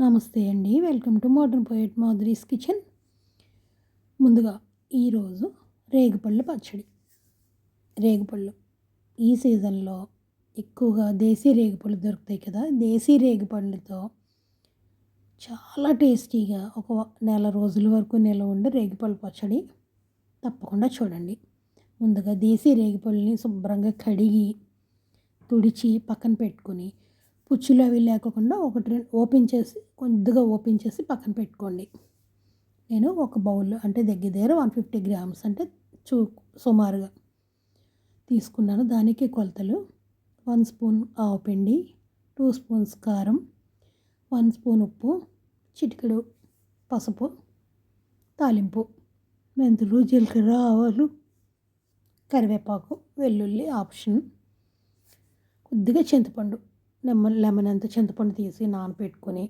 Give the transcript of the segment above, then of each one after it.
నమస్తే అండి. Welcome to modern poet Madhuri's kitchen. ముందుగా ఈరోజు రేగుపళ్ళు పచ్చడి. రేగుపళ్ళు. ఈ సీజన్లో ఎక్కువగా దేశీ రేగుపళ్ళు దొరుకుతాయి కదా? దేశీ రేగుపళ్ళతో చాలా టేస్టీగా ఒక నెల రోజుల వరకు నిల్వ ఉండే రేగిపళ్ళు పచ్చడి తప్పకుండా చూడండి. ముందుగా దేశీ రేగిపళ్ళని శుభ్రంగా కడిగి తుడిచి పక్కన పెట్టుకొని పుచ్చులు అవి లేకుండా ఒకటి రెండు ఓపెన్ చేసి కొద్దిగా ఓపెన్ చేసి పక్కన పెట్టుకోండి. నేను ఒక బౌల్ అంటే దగ్గర దగ్గర వన్ ఫిఫ్టీ గ్రామ్స్ అంటే చూ సుమారుగా తీసుకున్నాను. దానికి కొలతలు వన్ స్పూన్ ఆవు పిండి టూ స్పూన్స్ కారం వన్ స్పూన్ ఉప్పు చిటికెడు పసుపు తాలింపు మెంతులు జీలకర్ర ఆవాలు కరివేపాకు వెల్లుల్లి ఆప్షన్ కొద్దిగా చింతపండు లెమన్ లెమన్ అంత చింతపండు తీసి నానబెట్టుకొని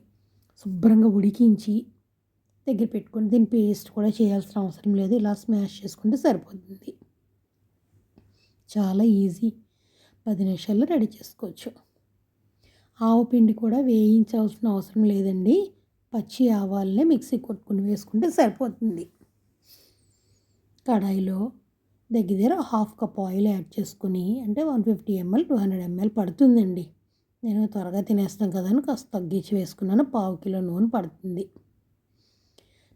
శుభ్రంగా ఉడికించి దగ్గర పెట్టుకొని దీని పేస్ట్ కూడా చేయాల్సిన అవసరం లేదు. ఇలా స్మాష్ చేసుకుంటే సరిపోతుంది. చాలా ఈజీ. పది నిమిషాల్లో రెడీ చేసుకోవచ్చు. ఆవు పిండి కూడా వేయించాల్సిన అవసరం లేదండి. పచ్చి ఆవాలనే మిక్సీ కొట్టుకుని వేసుకుంటే సరిపోతుంది. కడాయిలో దగ్గర హాఫ్ కప్ ఆయిల్ యాడ్ చేసుకుని అంటే one fifty ML two hundred ML పడుతుందండి. నేను త్వరగా తినేస్తాను కదా అని కాస్త తగ్గించి వేసుకున్నాను. పావు కిలో నూనె పడుతుంది.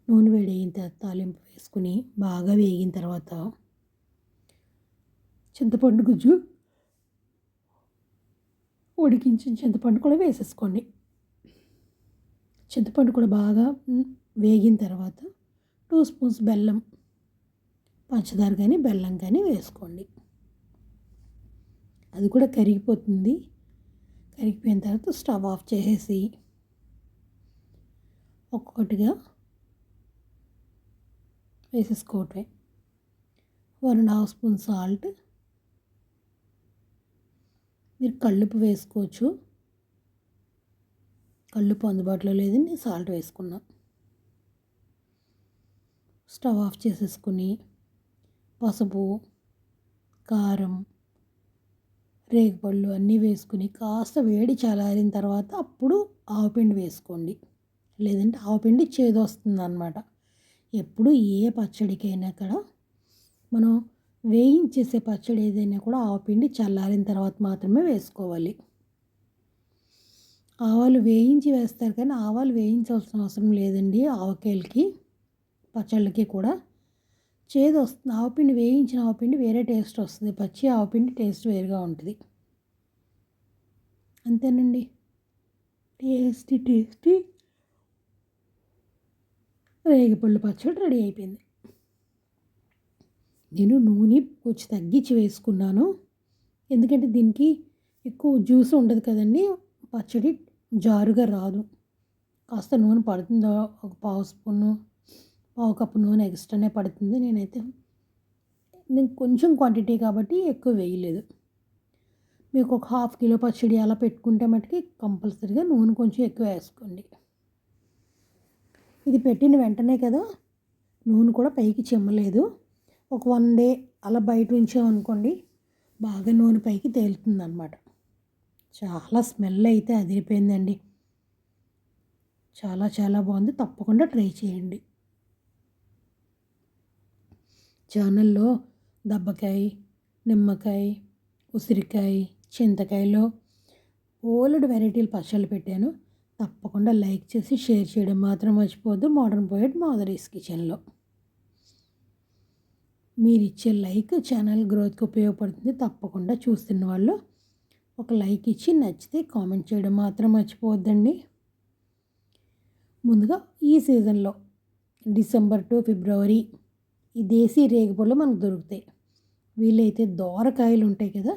నూనె వేడైన తర్వాత తాలింపు వేసుకుని బాగా వేగిన తర్వాత చింతపండు గుజ్జు ఉడికించిన చింతపండు కూడా వేసేసుకోండి. చింతపండు కూడా బాగా వేగిన తర్వాత టూ స్పూన్స్ బెల్లం పంచదార కానీ బెల్లం కానీ వేసుకోండి. అది కూడా కరిగిపోతుంది. కరిగిపోయిన తర్వాత స్టవ్ ఆఫ్ చేసేసి ఒక్కొక్కటిగా వేసేసుకోవటమే. One and half spoon salt. మీరు కళ్ళుపు వేసుకోవచ్చు. కళ్ళుపు అందుబాటులో లేదని సాల్ట్ వేసుకున్నా. స్టవ్ ఆఫ్ చేసేసుకుని పసుపు కారం రేగిపళ్ళు అన్నీ వేసుకుని కాస్త వేడి చల్లారిన తర్వాత అప్పుడు ఆవుపిండి వేసుకోండి. లేదంటే ఆవుపిండి చేదొస్తుంది అనమాట ఎప్పుడు ఏ పచ్చడికైనా కూడా మనం వేయించేసే పచ్చడి ఏదైనా కూడా ఆవుపిండి చల్లారిన తర్వాత మాత్రమే వేసుకోవాలి. ఆవాలు వేయించి వేస్తారు కానీ ఆవాలు వేయించాల్సిన అవసరం లేదండి. ఆవకాయలకి పచ్చళ్ళకి కూడా చేదు వస్తుంది. ఆవపిండి వేయించిన ఆవపిండి వేరే టేస్ట్ వస్తుంది. పచ్చి ఆవపిండి టేస్ట్ వేరుగా ఉంటుంది. అంతేనండి. Tasty tasty. రేగిపళ్ళు పచ్చడి రెడీ అయిపోయింది. నేను నూనె కొంచెం తగ్గించి వేసుకున్నాను. ఎందుకంటే దీనికి ఎక్కువ జ్యూస్ ఉండదు కదండి. పచ్చడి జారుగా రాదు. కాస్త నూనె పడుతుందో ఒక పావు స్పూను పావు కప్పు నూనె ఎక్స్ట్రానే పడుతుంది. నేనైతే నేను కొంచెం క్వాంటిటీ కాబట్టి ఎక్కువ వేయలేదు. మీకు ఒక హాఫ్ కిలో పచ్చడి అలా పెట్టుకుంటే మటుకి కంపల్సరీగా నూనె కొంచెం ఎక్కువ వేసుకోండి. ఇది పెట్టిన వెంటనే కదా నూనె కూడా పైకి చెమ్మలేదు. ఒక వన్ డే అలా బయట ఉంచామనుకోండి బాగా నూనె పైకి తేలుతుంది అనమాట చాలా స్మెల్ అయితే అదిరిపోయిందండి. చాలా చాలా బాగుంది. తప్పకుండా ట్రై చేయండి. ఛానల్లో దబ్బకాయ నిమ్మకాయ ఉసిరికాయ చింతకాయలో ఓల్డ్ వెరైటీలు పచ్చళ్ళు పెట్టాను. తప్పకుండా లైక్ చేసి షేర్ చేయడం మాత్రం మర్చిపోద్దు మోడర్న్ పోయట్ మాదరీస్ కిచెన్లో. మీరు ఇచ్చే లైక్ ఛానల్ గ్రోత్కి ఉపయోగపడుతుంది. తప్పకుండా చూస్తున్న వాళ్ళు ఒక లైక్ ఇచ్చి నచ్చితే కామెంట్ చేయడం మాత్రం మర్చిపోవద్దండి. ముందుగా ఈ సీజన్లో డిసెంబర్ టు ఫిబ్రవరి ఈ దేశీ రేగిపళ్ళు మనకు దొరుకుతాయి. వీలైతే దోరకాయలు ఉంటాయి కదా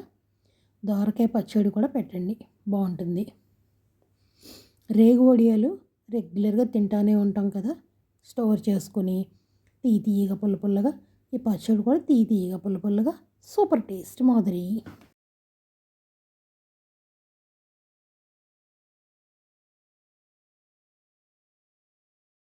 దోరకాయ పచ్చడి కూడా పెట్టండి బాగుంటుంది. రేగు వడియాలు రెగ్యులర్గా తింటానే ఉంటాం కదా స్టోర్ చేసుకుని తీ తీయగా పుల్ల పుల్లగా ఈ పచ్చడి కూడా తీ తీయగా పుల్ల పుల్లగా సూపర్ టేస్ట్ మాదిరి.